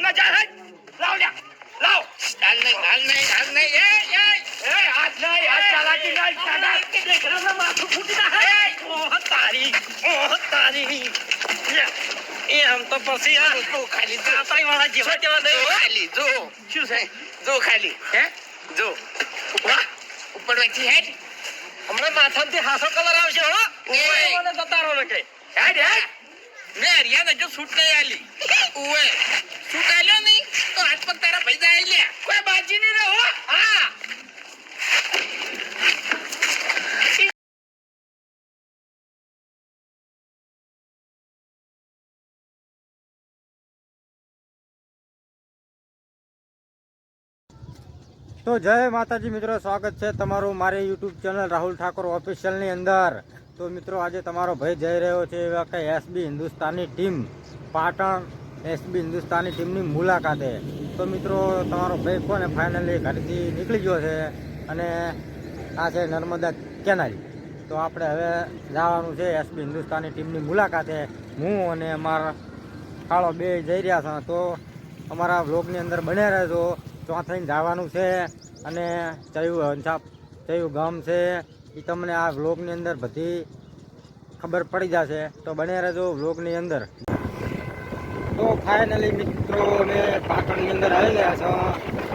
મને હે? લાવ લ્યા. લાવ. હાલ નહીં હાલ નહીં હાલ નહીં. એ એ. એ હાથ નહીં હાથ ચાલાકી નહીં સાડા કે દેખરામાં માથું ફૂટી ના હે ઓહ તારી ઓહ તારી. એ આમ તો પછી આ તો ખાલી જો. વાળા જેવા તેવા નહીં ખાલી જો. શું છે? જો ખાલી. હે? જો. વાહ. ઉપર બેઠી હેડ. હમણાં માથામાંથી હાસો કલર આવશે હો. મને જતા રહો ને કે હેડ હેડ. મેં હરિયાને જો છૂટ નહીં આલી ઓએ છૂટ આલ્યો નહીં? તો હાથ પગ તારા ભાઈ જાય લ્યા કોઈ બાજી નહીં રહો હા. તો જય માતાજી મિત્રો સ્વાગત છે તમારું મારી યુટ્યુબ ચેનલ રાહુલ ઠાકોર ઓફિશિયલની અંદર. તો મિત્રો, આજે તમારો ભાઈ જઈ રહ્યો છે એવા કે SB Hindustani team, Patan SB Hindustani ટીમની મુલાકાતે. તો મિત્રો, તમારો ભાઈ કોને ફાઇનલી ઘરેથી નીકળી ગયો છે? અને આ છે નર્મદા કેનાલ. તો આપણે હવે જવાનું છે એસબી હિન્દુસ્તાની ટીમની મુલાકાતે. હું અને અમારા કાળો બે જઈ રહ્યા છે. તો અમારા વ્લોગની અંદર બને રહેજો. ચોથાઈને જવાનું છે અને ચયું હંસાપ, ચયું ગામ છે. એ તમને આ વ્લોગની અંદર બધી ખબર પડી જશે. તો બને રહેજો વ્લોગની અંદર. તો ફાઇનલી મિત્રો, અમે પાટણની અંદર આવી ગયા છો.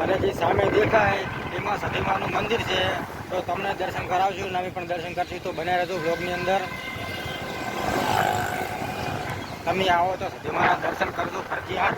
અને જે સામે દેખાય, એમાં સતીમાનું મંદિર છે. તો તમને દર્શન કરાવશું, અને અમે પણ દર્શન કરશું. તો બને રહેજો વ્લોગની અંદર. તમે આવો તો સતીમાના દર્શન કરજો ફરજિયાત.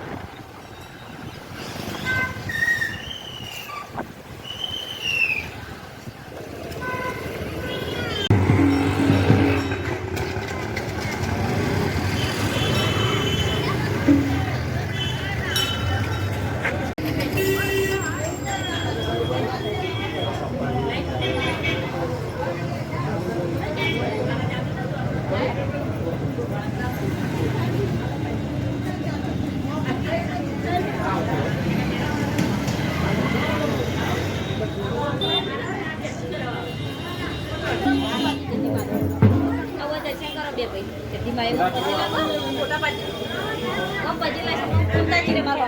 આવો દર્શન કરો બે ભાઈ જલ્દીમાં આવ્યો પછી લાવો ફોટા પાડી કમ પછી લાવો કુંતાજીને મારો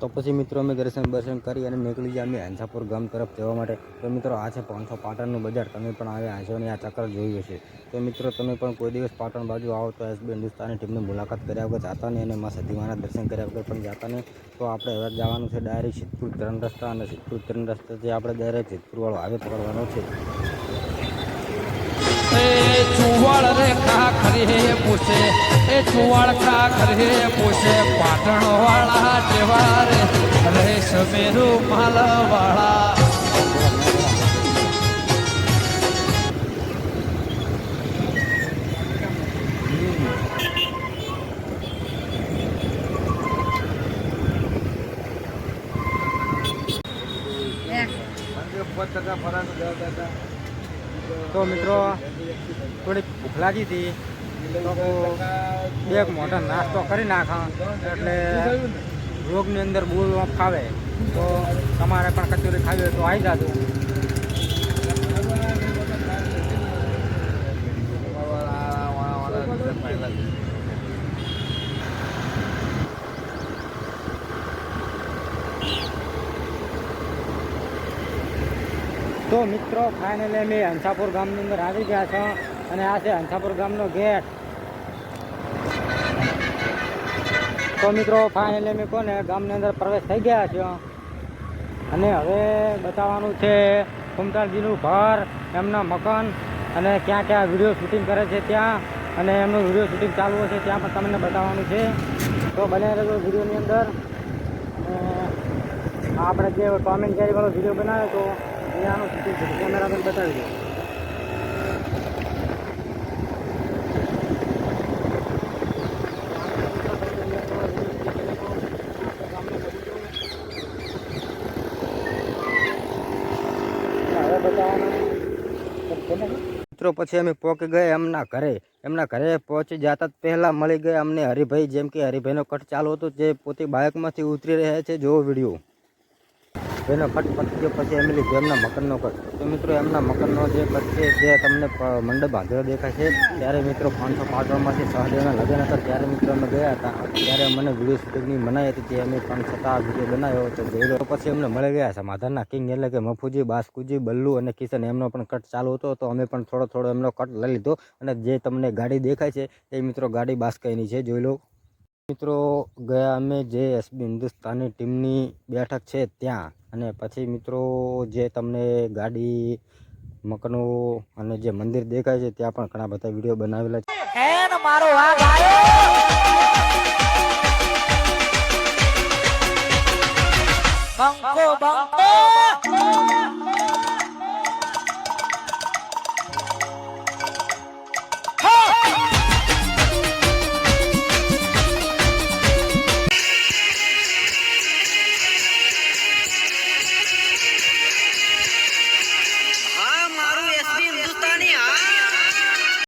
તો પછી મિત્રો અમે દર્શન દર્શન કરી અને નીકળી ગયા અમે હંસાપુર ગામ તરફ જવા માટે. તો મિત્રો આ છે પાંચસો પાટણનું બજાર. તમે પણ હશો અને આ ચક્કર જોયું હશે. તો મિત્રો તમે પણ કોઈ દિવસ પાટણ બાજુ આવો તો એસબી હિન્દુસ્તાની ટીમની મુલાકાત કર્યા વગર જાતા નહીં અને માં સદીમાના દર્શન કર્યા વગર પણ જાતા નહીં. તો આપણે હવે જવાનું છે ડાયરેક્ટ સિદ્ધપુર ત્રણ રસ્તા અને સિદ્ધપુર ત્રણ રસ્તાથી આપણે ડાયરેક્ટ સિદ્ધપુરવાળો આવે પકડવાનો છે. ખા પૂછે, એ ચુવાળ ખા ખરી પૂછે પાટણ વાળા જેવા રે રે સમેરું માલ વાળા તો મિત્રો, થોડીક ભૂખ લાગી હતી. બે મોટા નાસ્તો કરી નાખા, એટલે રોગની અંદર બહુ ફાવે. તો તમારે પણ કચોરી ખાવી હોય તો આવી જાજો. તો મિત્રો ફાઇનલી અમે હંસાપુર ગામની અંદર આવી ગયા છો. અને આ છે હંસાપુર ગામનો ગેટ. તો મિત્રો ફાઇનલી અમે કોને ગામની અંદર પ્રવેશ થઈ ગયા છો અને હવે બતાવવાનું છે કુમતાલજીનું ઘર, એમના મકાન અને ક્યાં ક્યાં વીડિયો શૂટિંગ કરે છે ત્યાં. અને એમનું વીડિયો શૂટિંગ ચાલુ છે ત્યાં પણ તમને બતાવવાનું છે. તો બને રહેજો વિડીયોની અંદર. અને આપણે જે ટોમ એન્ડ વાળો વીડિયો બનાવ્યો તો ત્યાંનું શૂટિંગ કેમેરામેન બતાવી દો. મિત્રો, પછી અમે પહોંચી ગયા એમના ઘરે. એમના ઘરે પહોંચી જતા જ પહેલાં મળી ગયા અમને હરિભાઈ. જેમ કે હરિભાઈનો કટ ચાલુ હતો, જે પોતે બાઇકમાંથી ઉતરી રહ્યા છે. જોવો વીડિયો. જેનો કટ પટક્યો પછી એમની જેમના એમના મકરનો કટ. તો મિત્રો, એમના મકાનનો જે કટ છે, જે તમને મંડપ બાંધેલો દેખાય છે, ત્યારે મિત્રો પાંચસો પાંચમાંથી સહદેવના લગ્ન હતા, ત્યારે મિત્રો અમે ગયા હતા. ત્યારે મને વીડિયો શૂટિંગની મનાઈ હતી તે અમે પણ છતાં વીડિયો બનાવ્યો તો જોઈ પછી અમને મળી ગયા સમાધાનના કિંગ એટલે કે મફુજી બાસ્કુજી બલ્લુ અને કિશન, એમનો પણ કટ ચાલુ હતો, તો અમે પણ થોડો થોડો એમનો કટ લઈ લીધો. અને જે તમને ગાડી દેખાય છે, એ મિત્રો ગાડી બાસ્કાઈની છે, જોઈ લો. મિત્રો, ગયા અમે જે એસબી હિન્દુસ્તાની ટીમની બેઠક છે ત્યાં અને પછી મિત્રો જે તમને ગાડી, મકનો અને જે મંદિર દેખાય છે ત્યાં પણ ઘણા બધા વીડિયો બનાવેલા છે. બંકો બંકો.